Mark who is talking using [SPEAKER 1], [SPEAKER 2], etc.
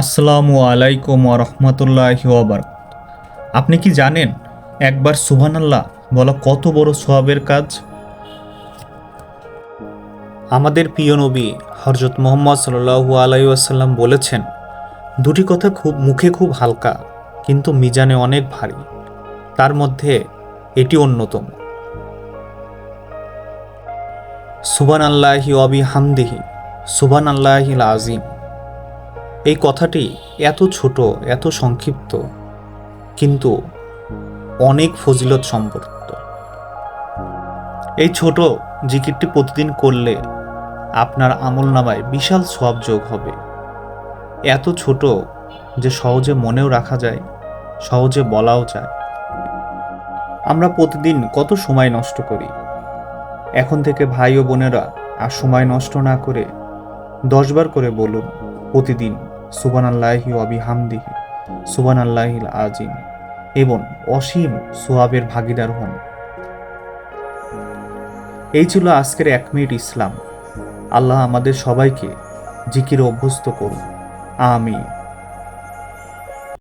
[SPEAKER 1] আসসালামু আলাইকুম রহমতুল্লাহ ওবর আপনি কি জানেন একবার সুবহানাল্লাহ বলা কত বড় সোয়াবের কাজ? আমাদের প্রিয় নবী হরজত মোহাম্মদ সাল্লু আলাইসাল্লাম বলেছেন, দুটি কথা খুব মুখে খুব হালকা, কিন্তু মিজানে অনেক ভারী। তার মধ্যে এটি অন্যতম। সুবান আল্লাহি অবি হামদিহি সুবান আল্লাহিল আজিম এই কথাটি এত ছোট, এত সংক্ষিপ্ত, কিন্তু অনেক ফজিলত সম্পর্কিত। এই ছোট জিকিরটি প্রতিদিন করলে আপনার আমল নামায় বিশাল সব যোগ হবে। এত ছোট যে সহজে মনেও রাখা যায়, সহজে বলাও যায়। আমরা প্রতিদিন কত সময় নষ্ট করি। এখন থেকে ভাই ও বোনেরা আর সময় নষ্ট না করে দশবার করে বলুন, প্রতিদিন। সুবান আল্লাহি অবি হামদিহি সুবান আল্লাহিল আজিম, এবং অসীম সোহাবের ভাগিদার হন। এই ছিল আজকের এক মিনিট ইসলাম। আল্লাহ আমাদের সবাইকে জিকির অভ্যস্ত করুন। আমিন।